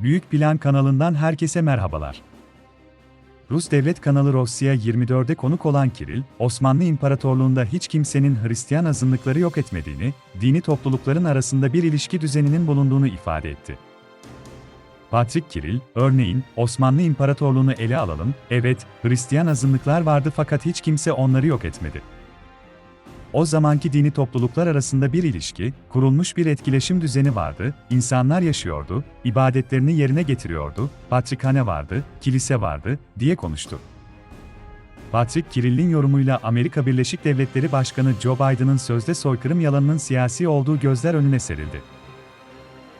Büyük Plan kanalından herkese merhabalar. Rus devlet kanalı Rusya 24'e konuk olan Kiril, Osmanlı İmparatorluğunda hiç kimsenin Hristiyan azınlıkları yok etmediğini, dini toplulukların arasında bir ilişki düzeninin bulunduğunu ifade etti. Patrick Kiril, örneğin, Osmanlı İmparatorluğu'nu ele alalım, evet, Hristiyan azınlıklar vardı fakat hiç kimse onları yok etmedi. O zamanki dini topluluklar arasında bir ilişki, kurulmuş bir etkileşim düzeni vardı, insanlar yaşıyordu, ibadetlerini yerine getiriyordu, patrikhane vardı, kilise vardı, diye konuştu. Patrick Kirill'in yorumuyla Amerika Birleşik Devletleri Başkanı Joe Biden'ın sözde soykırım yalanının siyasi olduğu gözler önüne serildi.